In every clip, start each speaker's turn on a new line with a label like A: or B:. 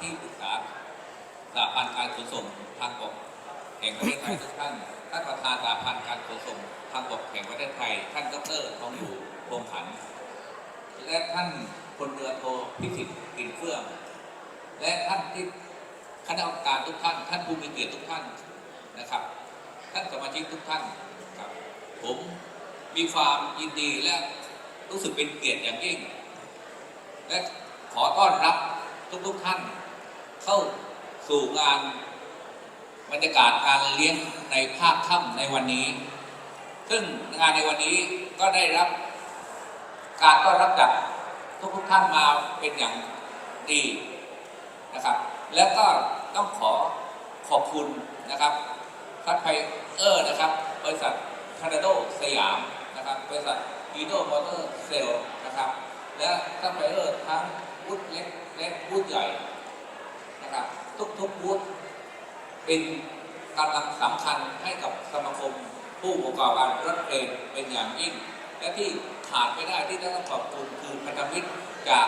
A: ที่ปรึกษาสถาบันการขนส่งทางบกแห่งประเทศไทยทุกท่านท่านประธานสถาบันการขนส่งทางบกแห่งประเทศไทย ท่านดรทองอยู่พงผัน และท่านพลเรือโทพิสิทธิ์กลิ่นเฟื่อง และท่านที่คณะกรรมการทุกท่าน ท่านผู้มีเกียรติทุกท่านนะครับ ท่านสมาชิกทุกท่านครับผมมีความยินดีและรู้สึกเป็นเกียรติอย่างยิ่ง และขอต้อนรับทุกๆท่าน เข้าสู่งานบรรยากาศการเลี้ยงในภาคค่ำในวันนี้ ซึ่งงานในวันนี้ก็ได้รับการต้อนรับจากทุกๆท่านมาเป็นอย่างดีนะครับ แล้วก็ต้องขอขอบคุณนะครับทัพไพเออร์นะครับ บริษัทคานาโดสยามนะครับ บริษัทฮีโดมอเตอร์เซลนะครับ และทัพไพเออร์ทั้งบูธเล็กและบูธใหญ่ นะครับทุกๆบูธเป็นกำลังสำคัญให้กับสมาคมผู้ประกอบการรถเองเป็นอย่างยิ่ง และที่ขาดไม่ได้ที่ต้องขอบคุณคือพันธมิตรจาก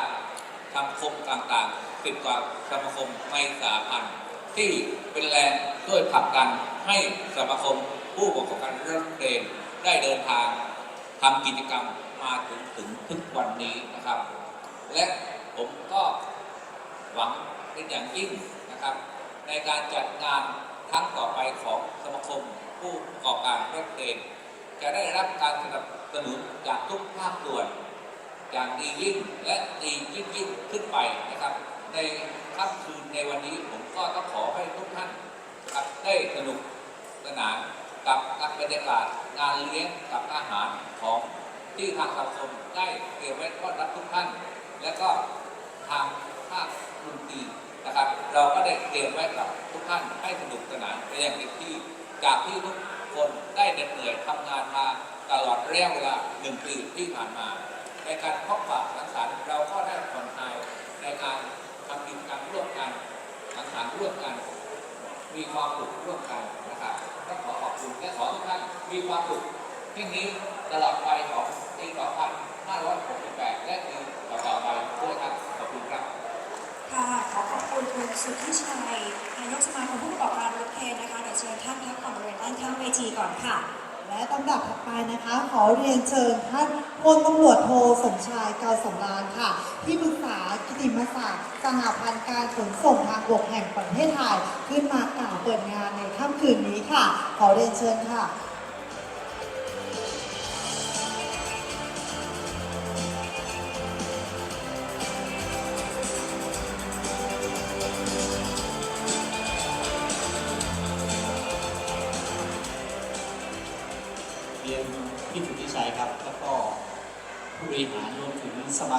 A: สมาคมต่างๆสิบกว่าสมาคมไม่สาพันธ์ที่เป็นแรงช่วยผลักดันให้สมาคมผู้ประกอบการรถเองได้เดินทางทำกิจกรรมมาถึงถึงทุกวันนี้นะครับ และผมก็หวัง เป็นอย่างยิ่งนะครับ ในการจัดงานครั้งต่อไปของสมาคมผู้ประกอบการรถเองจะได้รับการสนับสนุนจากทุกภาคส่วน อย่างดียิ่งและดียิ่งยิ่งขึ้นไปนะครับ ในค่ำคืนในวันนี้ผมก็ต้องขอให้ทุกท่านนะครับได้สนุกสนานกับกับบรรยากาศงานเลี้ยงกับอาหารของที่ทางสังคมได้เตรียมไว้ต้อนรับทุกท่าน และก็ทางภาคดนตรี นะครับ เราก็ได้เตรียมไว้กับทุกท่านให้สนุกสนานไปอย่างเต็มที่จากที่ทุกคนได้เหน็ดเหนื่อยทำงานมาตลอดระยะเวลาหนึ่งปีที่ผ่านมา ในการพบปะสังสรรค์เราก็ได้ผ่อนคลายในการทำกิจกรรมร่วมกันสังสรรค์ร่วมกัน มีความสุขร่วมกันนะครับก็ขอขอบคุณและขอทุกท่านมีความสุขที่นี้ตลอดไปของปี2568และปีต่อๆไปด้วยครับขอบคุณครับ
B: ค่ะขอข สุทธิชัยนายกสมาคมผู้ประกอบการรถเคนนะคะเดี๋ยวเชิญท่านพักผ่อนบริเวณด้านข้างเวทีก่อนค่ะ
C: และลำดับถัดไปนะคะ ขอเรียนเชิญท่านพลตำรวจโทสมชายเกาสำราญค่ะ ที่ปรึกษากิติมศักดิ์สหพันธ์การขนส่งทางบกแห่งประเทศไทย ขึ้นมากล่าวเปิดงานในค่ำคืนนี้ค่ะ ขอเรียนเชิญค่ะ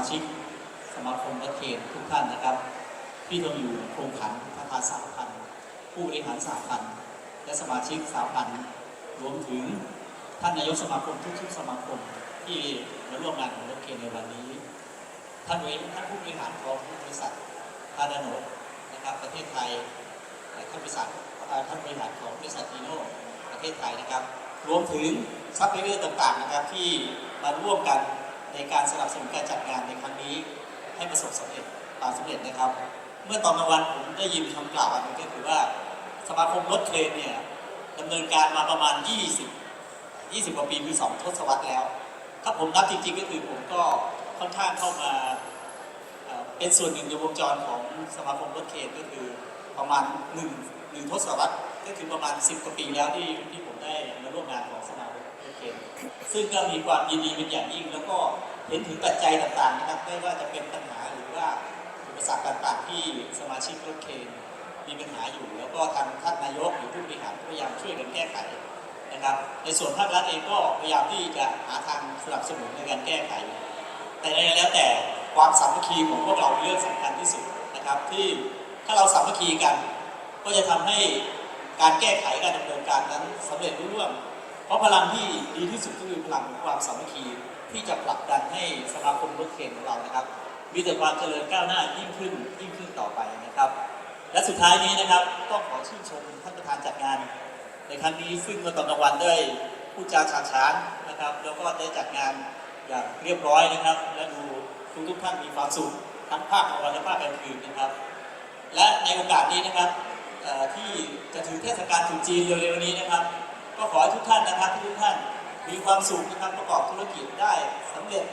D: ชิกสมาคมรถเคนทุกท่านนะครับ พี่ทองอยู่โครงขันประธานสาพันธ์ผู้บริหารสาพันธ์และสมาชิกสาพันธ์รวมถึงท่านนายกสมาคมทุกๆสมาคมที่มาร่วมงานของรถเคนในวันนี้ ท่านบริท่านผู้บริหารของบริษัทคาร์ดานโนนะครับประเทศไทยและท่านบริษัทเอ่อท่านบริหารของบริษัททีโน่ประเทศไทยนะครับ รวมถึงซัพพลายเออร์ต่างๆนะครับที่มาร่วมกัน ในการสนับสนุนการจัดงานในครั้งนี้ให้ประสบสำเร็จความสำเร็จนะครับ เมื่อตอนกลางวันผมได้ยินคำกล่าวอันนึงก็คือว่าสมาคมรถเครนเนี่ยดำเนินการมาประมาณ 20 20กว่าปีคือ2ทศวรรษแล้ว ถ้าผมนับจริงๆก็คือผมก็ค่อนข้างเข้ามาเป็นส่วนหนึ่งในวงจรของสมาคมรถเครนก็คือประมาณ1หนึ่งทศวรรษก็คือประมาณ 10 กว่าปีแล้วที่ที่ผมได้มาร่วมงานของสมาม ซึ่งก็มีความยินดีเป็นอย่างยิ่ง แล้วก็เห็นถึงปัจจัยต่างๆนะครับไม่ว่าจะเป็นปัญหาหรือว่าอุปสรรคต่างๆ ที่สมาชิกรถเคนมีปัญหาอยู่ แล้วก็ทางท่านนายกหรือผู้บริหารพยายามช่วยกันแก้ไขนะครับ ในส่วนภาครัฐเองก็พยายามที่จะหาทางสนับสนุนในการแก้ไข แต่ใดๆแล้วแต่ความสามัคคีของพวกเราเป็นเรื่องสำคัญที่สุดนะครับ ที่ถ้าเราสามัคคีกัน ก็จะทำให้การแก้ไขการดำเนินการนั้นสำเร็จรุ่ร่วง ราะพลังที่ดีที่สุดก็คือพลังของความสามัคคีที่จะผลักดันให้สมาคมรถเข็นของเรานะครับ มีแต่ความเจริญก้าวหน้ายิ่งขึ้นยิ่งขึ้นต่อไปนะครับ และสุดท้ายนี้นะครับต้องขอชื่นชมท่านประธานจัดงาน ในครั้งนี้ซึ่งเมื่อตอนกลางวันได้พูดจาฉาฉานนะครับ แล้วก็ได้จัดงานอย่างเรียบร้อยนะครับ และดูทุกทุกท่านมีความสุขทั้งภาคกลางวันและภาคกลางคืนนะครับ และในโอกาสนี้นะครับที่จะถึงเทศกาลตรุษจีนเร็วๆนี้นะครับ ก็ขอให้ทุกท่านนะครับทุกท่านมีความสุขนะครับประกอบธุรกิจได้สำเร็จ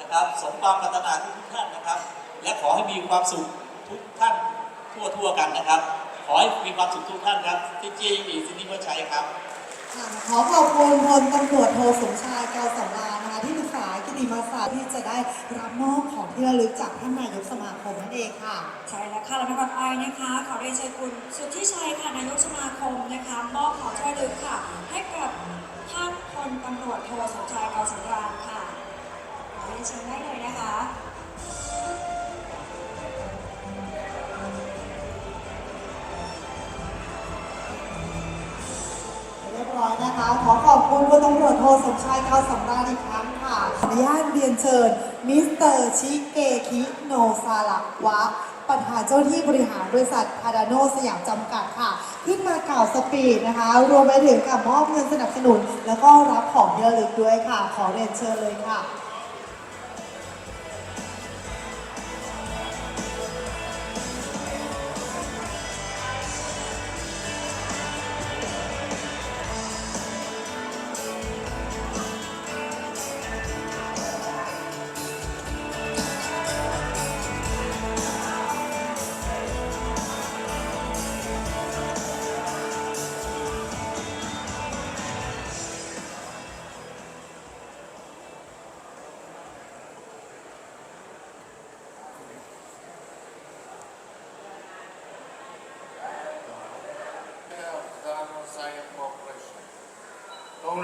D: นะครับสมความปรารถนาทุกท่านนะครับ และขอให้มีความสุขทุกท่านทั่วทั่วกันนะครับ ขอให้มีความสุขทุกท่านครับที่เจีนอีสินิวัชชัยครับ
C: ขอขอบคุณพลตำรวจโทสมชายกาวสำราญ นิมากที่จะได้รับมอบของที่ระลึกจากท่านนายกสมาคมนั่นเองค่ะ
B: ใช่แล้วค่ะและในวันไปนะคะ ขอเรียนเชิญคุณสุทธิชัยค่ะนายกสมาคมนะคะมอบของที่ระลึกค่ะ ให้กับท่านพลตำรวจโทสมชายกาสำราญค่ะขอเรียนเชิญได้เลยนะคะ
C: ร้อยนะคะ ขอขอบคุณพลตำรวจโทสมชายกาวสำราญอีกครั้งค่ะขออนุญาตเรียนเชิญมิสเตอร์ชิเกคิโนซาระวะประธานเจ้าที่บริหารบริษัทพาดาโนสยามจำกัดค่ะ ขึ้นมากล่าวสปีดนะคะ รวมไปถึงกับมอบเงินสนับสนุน แล้วก็รับของเยอะลึกด้วยค่ะ ขอเรียนเชิญเลยค่ะ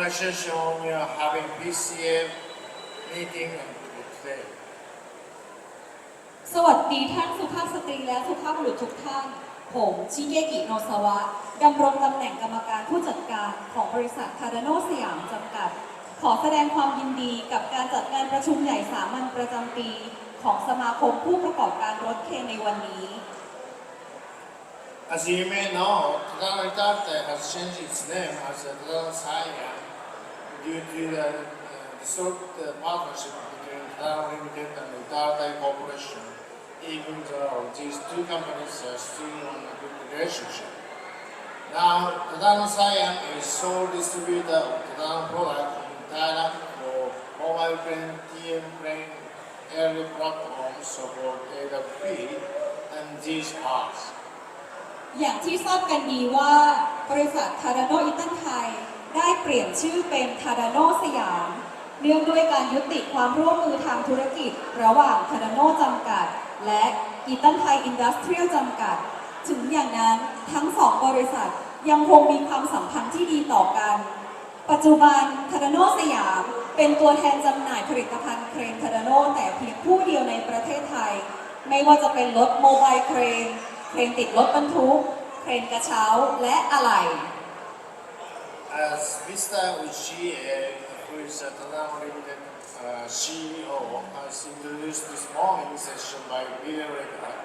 E: Congratulations on your having PCM meeting today.
F: สวัสดีท่านสุภาพสตรีและสุภาพบุรุษทุกท่าน ผมชิเกกิโนซาวะดำรงตำแหน่งกรรมการผู้จัดการของบริษัทคาร์ดโนสยามจำกัด ขอแสดงความยินดีกับการจัดงานประชุมใหญ่สามัญประจำปี ของสมาคมผู้ประกอบการรถเคนในวันนี้
E: As you may know, Tadano Itate has changed its name as Tadano Saiyan due to the uh, dissolved uh, partnership between Tadano Limited and Itate Corporation, even though these two companies are still on a good relationship. Now, Tadano Saiyan is sole distributor of Tadano products in Thailand for mobile plane, TM plane, aerial platforms, so-called AWP, and these parts.
F: อย่างที่ทราบกันดีว่าบริษัทคาร์ดโนอิตันไทย ได้เปลี่ยนชื่อเป็นคาร์ดโนสยาม เนื่องด้วยการยุติความร่วมมือทางธุรกิจ ระหว่างคาร์ดโนจำกัด และอิตันไทยอินดัสเทรียลจำกัด ถึงอย่างนั้นทั้งสองบริษัทยังคงมีความสัมพันธ์ที่ดีต่อกัน ปัจจุบันคาร์ดโนสยาม เป็นตัวแทนจำหน่ายผลิตภัณฑ์เครนคาร์ดโนแต่เพียงผู้เดียวในประเทศไทย ไม่ว่าจะเป็นรถโมบายเครน เครนติดรถบรรทุก เครนกระเช้าและอะไหล่
E: As Mr. Uchi, uh, who is a Tadano Limited uh, CEO, has introduced this morning session by video record,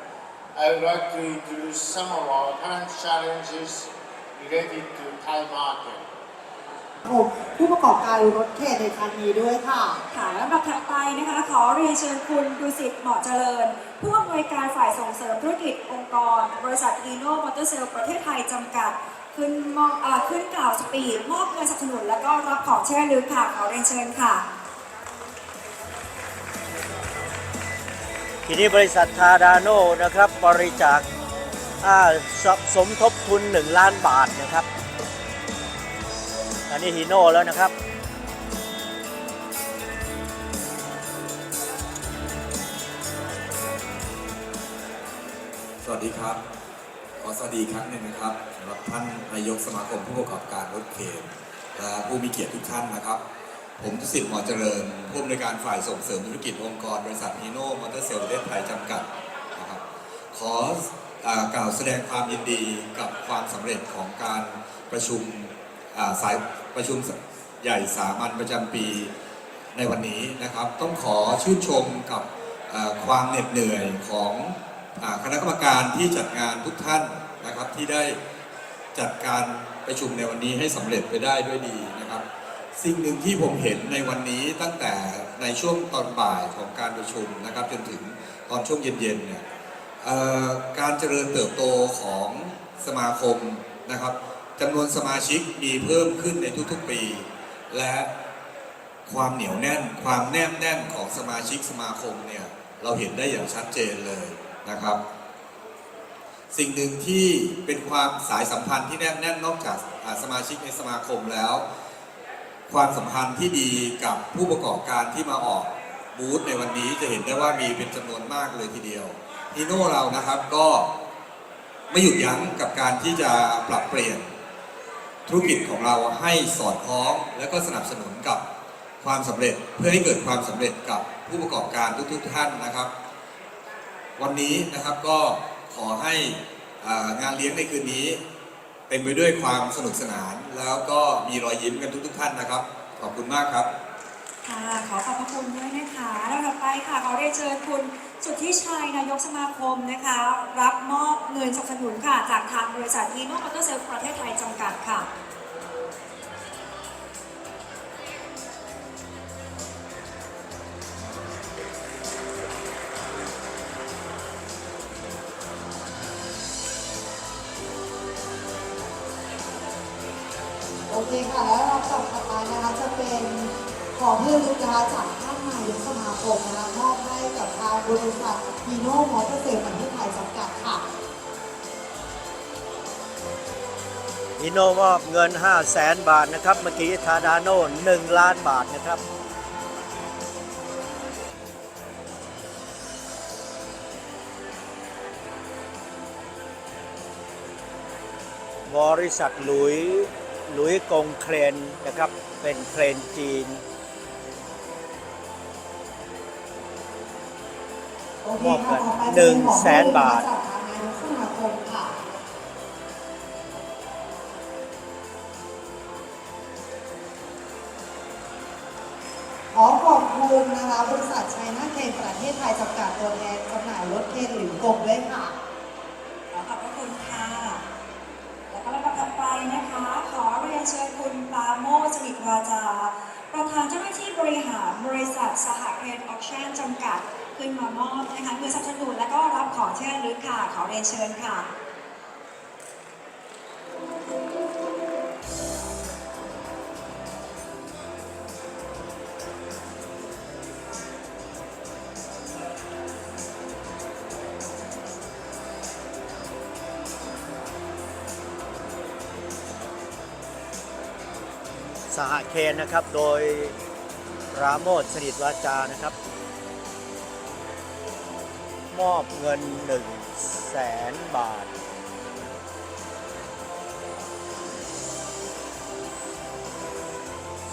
E: I would like to introduce some of our current challenges related to Thai market.
C: ผมผู้ประกอบการรถเคนในครั้งนี้ด้วยค่ะ
B: ค่ะลำดับถัดไปนะคะขอเรียนเชิญคุณดุสิตเหมาะเจริญ ผู้อำนวยการฝ่ายส่งเสริมธุรกิจองค์กร บริษัทอีโนมอเตอร์เซลประเทศไทยจำกัด ขึ้นมอบอ่าขึ้นกล่าวสปีดมอบเงินสนับสนุนและก็รับของที่ระลึกค่ะขอเรียนเชิญค่ะ
G: ทีนี้บริษัททาดาโนนะครับบริจาคอ่าสสมทบทุน 1 ล้านบาทนะครับ อันนี้ฮีโน่แล้วนะครับ
H: สวัสดีครับข อสวัสดีครั้งหนึ่งนะครับสำหรับท่านนายกสมาคมผู้ประกอบการรถเคนและผู้มีเกียรติทุกท่านนะครับ ผมทุสิทธิ์หมอเจริญผู้อำนวยการฝ่ายส่งเสริมธุรกิจองค์กร บริษัทฮีโน่มอเตอร์เซลล์ประเทศไทยจำกัดนะครับขออกล่าวแสดงความยินดีกับความสำเร็จของการประชุมสายประชุมใหญ่สามัญประจำปีในวันนี้นะครับ ต้องขอชื่นชมกับความเหน็ดเหนื่อยของ คณะกรรมการที่จัดงานทุกท่านนะครับที่ได้จัดการประชุมในวันนี้ให้สำเร็จไปได้ด้วยดีนะครับ สิ่งหนึ่งที่ผมเห็นในวันนี้ตั้งแต่ในช่วงตอนบ่ายของการประชุมนะครับ จนถึงตอนช่วงเย็นๆเนี่ยการเจริญเติบโตของสมาคมนะครับจำนวนสมาชิกมีเพิ่มขึ้นในทุกๆปี และความเหนียวแน่น ความแนบแน่นของสมาชิกสมาคมเนี่ยเราเห็นได้อย่างชัดเจนเลย นะครับ สิ่งหนึ่งที่เป็นความสายสัมพันธ์ที่แนบแน่นนอกจากสมาชิกในสมาคมแล้ว ความสัมพันธ์ที่ดีกับผู้ประกอบการที่มาออกบูธในวันนี้จะเห็นได้ว่ามีเป็นจำนวนมากเลยทีเดียวฮีโน่เรานะครับก็ไม่หยุดยั้งกับการที่จะปรับเปลี่ยนธุรกิจของเราให้สอดคล้อง และก็สนับสนุนกับความสำเร็จเพื่อให้เกิดความสำเร็จกับผู้ประกอบการทุกๆท่านนะครับ วันนี้นะครับก็ขอให้งานเลี้ยงในคืนนี้เต็มไปด้วยความสนุกสนาน แล้วก็มีรอยยิ้มกันทุก ๆ ท่านนะครับ ขอบคุณมากครับ
B: ค่ะขอขอบพระคุณด้วยนะคะแล้วต่อไปค่ะขอเรียนเชิญคุณสุทธิชัยนายกสมาคมนะคะ รับมอบเงินสนับสนุนค่ะจากทางบริษัทยีโน่มอเตอร์เซลประเทศไทยจำกัดค่ะ
C: โน่มอเตอร์เซลประเทศไทยจำกัดค่ะ
G: อิโนมอบเงิน 5 0 0แสนบาทนะครับ เมื่อกี้ทาดาโน่1ล้านบาทนะครับบริษัทหลุยหลุยกงเครนนะครับ เป็นเครนจีน มอบเงิ
C: ค่ะ
G: น
C: ต่อไป
G: หนึ่งแสนบาท
C: จากทางนายกสมาคมค่ะขอขอบคุณนะคะบริษัทชัยนาเคนประเทศไทยจำกัดตัวแทนจำหน่ายรถเคนหรือกบด้วยค่ะ
B: ขอขอบพระคุณค่ะ แล้วก็ลำดับถัดไปนะคะ ขอเรียนเชิญคุณปราโมชสนิทวาจา ประธานเจ้าหน้าที่บริหารบริษัทสหเครนออคชั่นจำกัด ขึ้นมามอบนะคะเงินสนับสนุนและก็รับของที่ระลึกค่ะขอเรียนเชิญค่ะ
G: สหเคนนะครับ โดยราโมทสนิทวาจานะครับ มอบเงิน1 0 0 0 0แสนบาท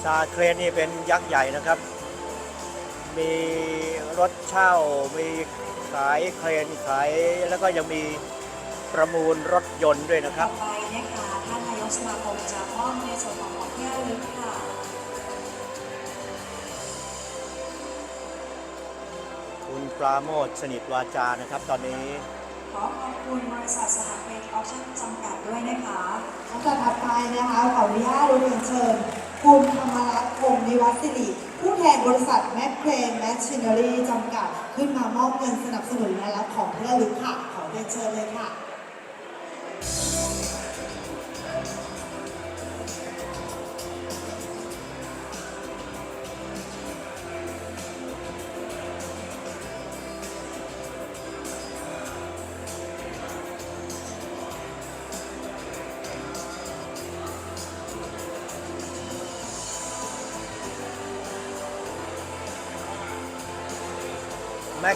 G: ซาเครนนี่เป็นยักษ์ใหญ่นะครับ มีรถเช่า มีขายเครนขาย แล้วก็ยังมีประมูลรถยนต์ด้วยนะครับ
B: ต่อไปนะคะท่านนายกสมาค
G: ปราโมทสนิทวาจานะครับ ตอนนี้
B: ขอขอบคุณบริษัทสหเครนออคชั่นจำกัดด้วยนะคะ
C: ลำดับถัดไปนะคะขออนุญาตเรียนเชิญ คุณธรรมรัตน์คงนิวัฒสิริผู้แทนบริษัทแมคเครนแมชชินเนอรี่จำกัด ขึ้นมามอบเงินสนับสนุนและรับของที่ระลึกค่ะ ขอเรียนเชิญเลยค่ะ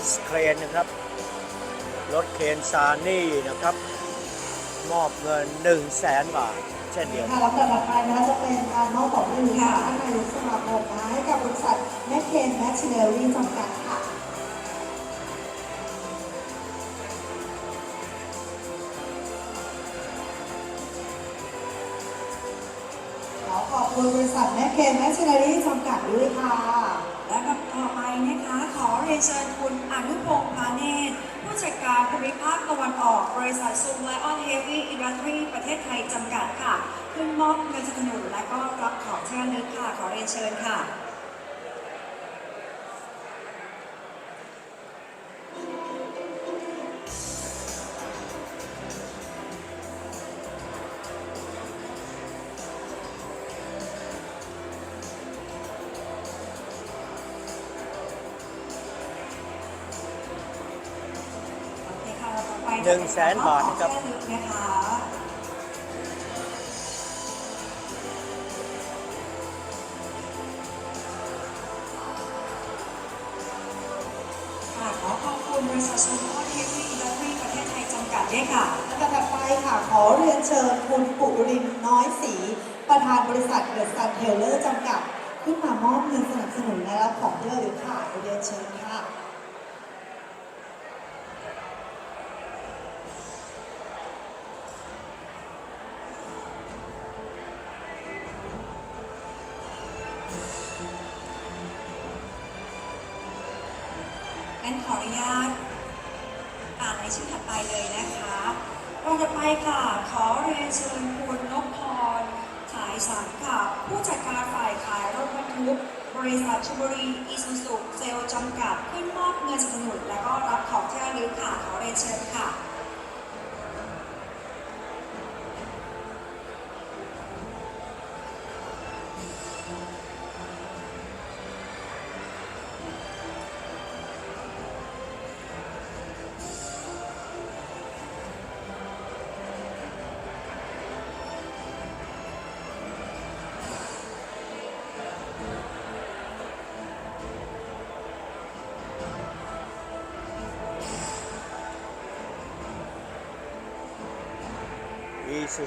G: กซ์เครนนะครับ รถเคนซานี่นะครับ มอบเงิน 1 0 0 0 0แสนบาท เช่นเดียวกัน
C: ค่ะลำดับถัดไปนะคะจะเป็นการมอบของที่ระลึกค่ะท่านนายกสมาคมนะให้กับบริษัทแมคเคนแมชชินเนอรี่จำกัดค่ะ ขอขอบคุณบริษัทแมคเคนแมชชินเนอรี่จำกัดด้วยค่ะ
B: ต่อไปนะคะ ขอ เรียนเชิญคุณอนุพงษ์พาเนตผู้จัดการภูมิภาคตะวันออก บริษัทซูมไลออนเฮฟวี่อินดัสทรีประเทศไทยจำกัดค่ะ ขึ้นมอบเงินสนับสนุนและก็รับของเชิญเลึกค่ะ ขอเรียนเชิญค่ะ
G: หนึ่งแสนบาทนะครับ
B: ของที่ระลึกนะคะค่ะขอขอบคุณบริษัทชมพู่เทคโนโลยีและวิประเทศไทยจำกัดด้วยค่ะ
C: ลำดับถัดไปค่ะ ขอเรียนเชิญคุณปุริมน้อยศรีประธานบริษัทเดอะซันเทเลอร์จำกัด ขึ้นมามอบเงินสนับสนุนและรับของที่ระลึกค่ะเรียนเชิญค่ะา
B: ยชื่อถัดไปเลยนะคะเราจะไปค่ะ ขอเรียนเชิญคุณนพพรขายสังค่ะ ผู้จัดการฝ่ายขายรถบรรทุก บริษัทชุบุรีอิซูซุเซลจำกัด ขึ้นมอบเงินสนับสนุนและก็รับของที่ระลึกค่ะ ขอเรียนเชิญค่ะ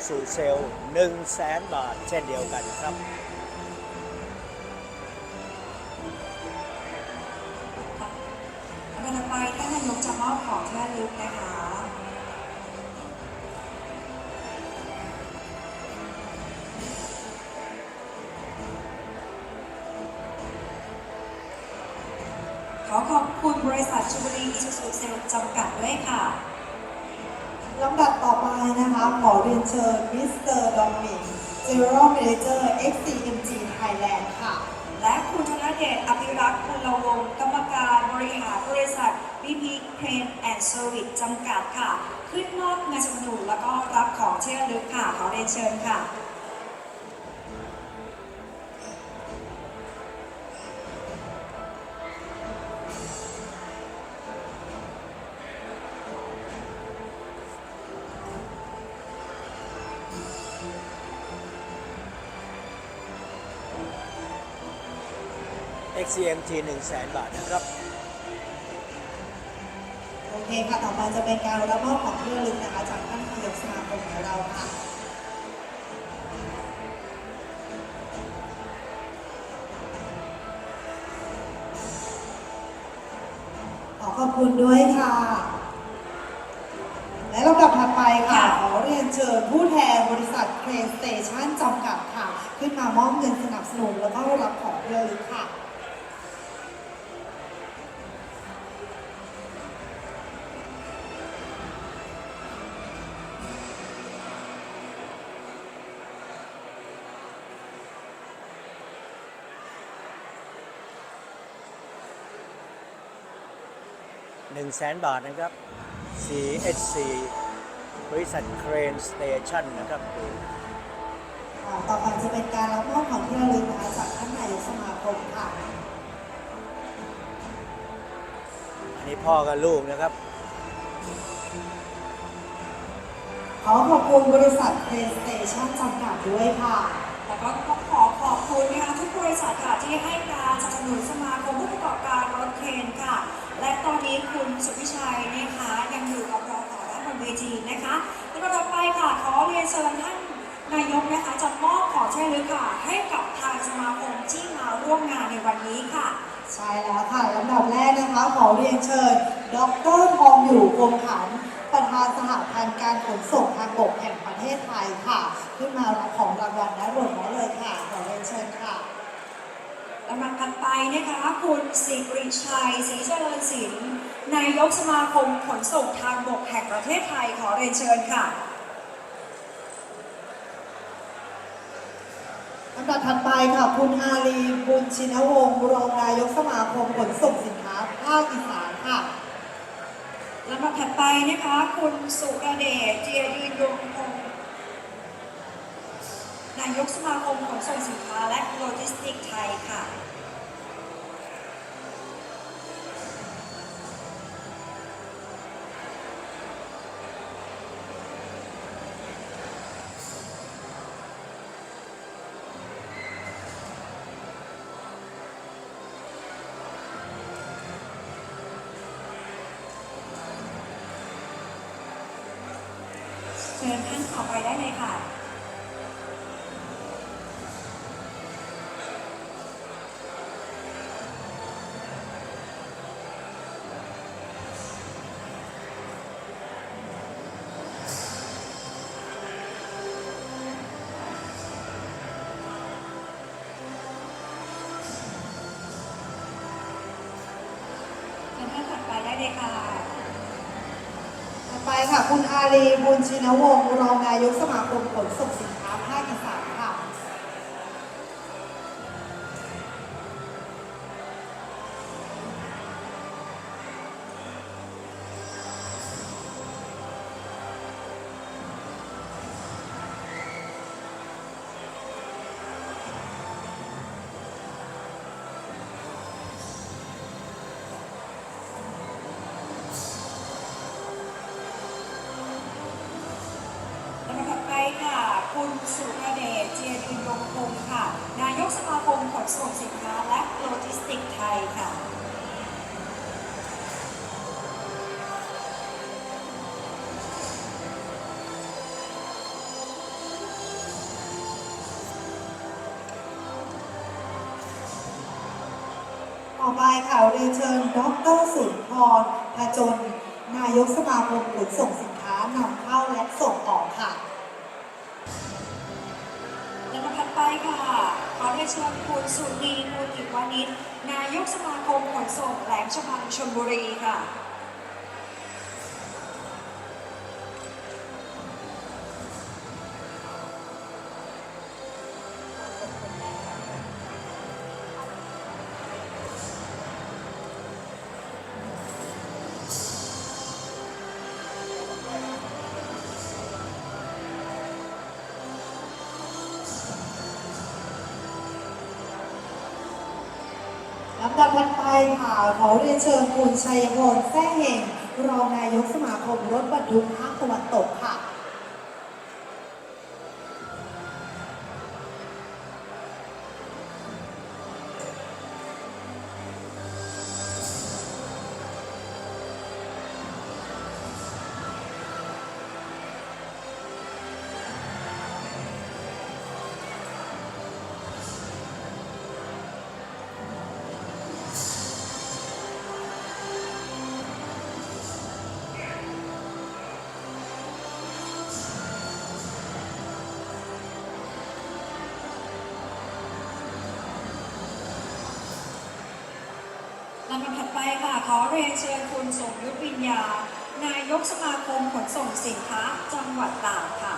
G: อีซูซูเซลหนึ่งแสนบาทเช่นเดียวกันครับ
B: ต่อไปท่านนายกจะมอบของที่ระลึกนะคะ ขอขอบคุณบริษัทชูบรีอิซูซูเซลจำกัดด้วยค่ะ
C: ลำดับต่อไปนะคะ ขอเรียนเชิญมิสเตอร์ดอมิน General Manager XCMG Thailand ค่ะ
B: และคุณธนเดชอภิรักษ์คุณละวงกรรมการบริหารบริษัท BP Crane and Service จำกัดค่ะ ขึ้นมอบเงินสนุนแล้วก็รับของเชื่อลึกค่ะ ขอเรียนเชิญค่ะ
G: XCMT 1 0 0 0 0แสนบาทนะครับ
C: โอเคค่ะ ต่อไปจะเป็นการรับมอบของที่ระลึกนะคะจากท่านนายกสมาคมของเราค่ะ ขอขอบคุณด้วยค่ะ และลำดับถัดไปค่ะ
B: ค่ะ
C: ขอเรียนเชิญผู้แทนบริษัทเครนสเตชันจำกัดค่ะ ขึ้นมามอบเงินสนับสนุนแล้วก็รับของที่ระลึกค่ะ
G: 1 0 0 0 0แสนบาทนะครับ CHC บริษัทเครนสเตชันนะครับ
C: อ่าต่อไปจะเป็นการรับมอบของที่ระลึกนะคะจากท่านนายกสมาคมค่ะ
G: อันนี้พ่อกับลูกนะครับ
C: ขอขอบคุณบริษัทเพลย์สเตชันจำกัดด้วยค่ะ
B: แล้วก็ต้องขอขอบคุณนะคะทุกบริษัทค่ะที่ให้การสนับสนุนสมาคมผู้ประกอบการรถเคนค่ะ และตอนนี้คุณสุพิชัยนะคะยังอยู่กับเราต่อด้านบนเวทีนะคะและต่อไปค่ะขอเรียนเชิญท่านนายกนะคะจะมอบของใช้ลึกค่ะให้กับทางสมาคมที่มาร่วมงานในวันนี้ค่ะ
C: ใช่แล้วค่ะลำดับแรกนะคะ ขอเรียนเชิญ ดรทองอยู่คงขันประธานสหพันธ์การขนส่งทางบกแห่งประเทศไทยค่ะ ขึ้นมารับของรางวัลด้านบนได้เลยค่ะ ขอเรียนเชิญค่ะ
B: ลำดับถัดไปนะคะ คุณสิริชัยศรีเจริญศิลป์นายกสมาคมขนส่งทางบกแห่งประเทศไทยขอเรียนเชิญค่ะ
C: ลำดับถัดไปค่ะ คุณอาลีบุญชินวงศ์รองนายกสมาคมขนส่งสินค้าภาคอีสานค่ะ
B: ลำดับถัดไปนะคะ คุณสุรเดชเจียยืนยงคงศ์ นายกสมาคมขนส่งสินค้าและโลจิสติกส์ไทยค่ะ
C: เชิ
B: ญท่านขอไปได้เลยค่ะ คุ
C: ณอาลีบุญชินวงศ์รองนายกสมา ส่งสินค้า
B: และโลจิสติกส์ไทยค่ะ
C: ต่อไปค่ะเรียนเชิญดรสุนทรพจน นายกสมาคมขนส่งสินค้านำเข้าและส่งออกค่ะ แลำ
B: ดับถัดไปค่ะ ขอเรียนเชิญคุณสุนีมูลกิจวานิชนายกสมาคมขนส่งแหลมฉบังชลบุรีค่ะ
C: ค่ะขอเรียนเชิญคุณชัยพลแท้เหงรองนายกสมาคมรถบรรทุกภาคตะวันตกค่ะ
B: ค่ะ ขอเรียนเชิญคุณสมยุทธวิญญา นายกสมาคมขนส่งสินค้าจังหวัดตากค่ะ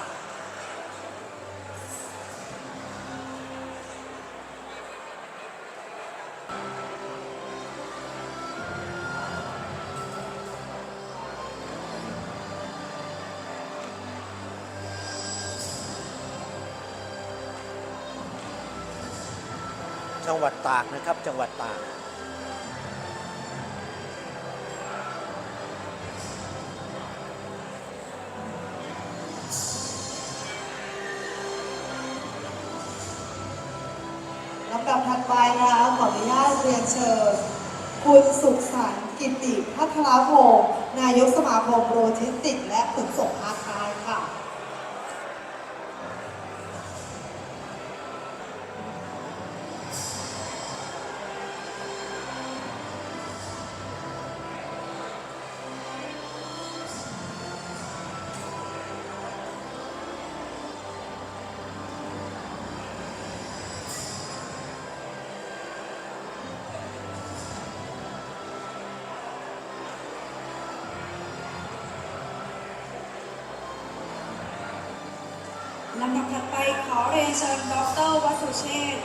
G: จังหวัดตากนะครับ จังหวัดตาก
C: รียนเชิญ คุณสุขสันต์กิติพัทรพงศ์นายกสมาคมโลจิสติกส์และขนส่งำ
B: ดับถัดไปขอเรียนเชิญดรวัสุเชษ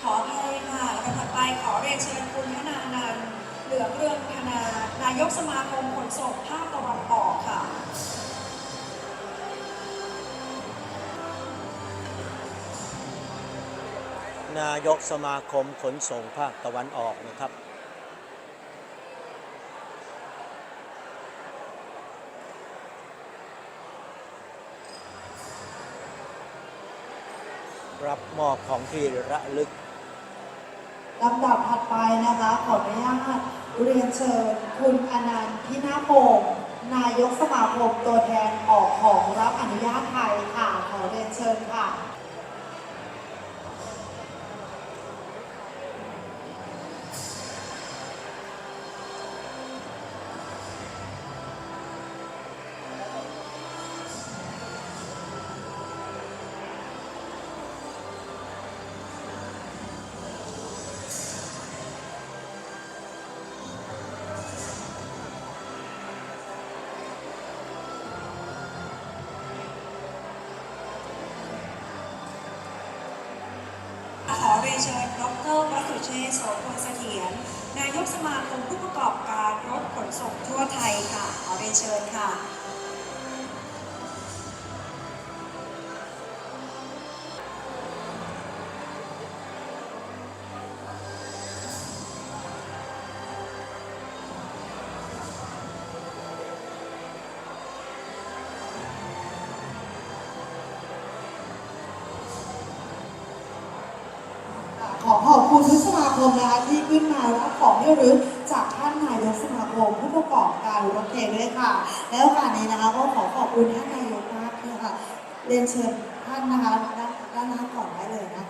B: ขออภัยค่ะลำดับถัดไปขอเรียนเชิญคุณธนานันเหลืองเรืองธนานายกสมาคมขนส่งภาคตะวันออกค่ะ
G: นายกสมาคมขนส่งภาคตะวันออกนะครับ รับมอบของที่ระลึก
C: ลำดับถัดไปนะคะ ขออนุญาตเรียนเชิญคุณอนันต์พินาโมงนายกสมาคมตัวแทนออกของรับอนุญาตไทยค่ะ ขอเรียนเชิญค่ะ
B: เรียนเชิญดรวสุเชษโสพลเสถียรนายกสมาคมผู้ประกอบการรถขนส่งทั่วไทยค่ะ ขอเรียนเชิญค่ะ
C: มาคมนะคะที่ขึ้นมารับของที่รึกจากท่านนายกสมาคมผู้ประกอบการรถเมล์ด้วยค่ะ แล้วโอกาสนี้นะคะก็ขอขอบคุณท่านนายกมากเลยค่ะเรียนเชิญท่านนะคะด้านด้านหน้าก่อนได้เลยนะคะ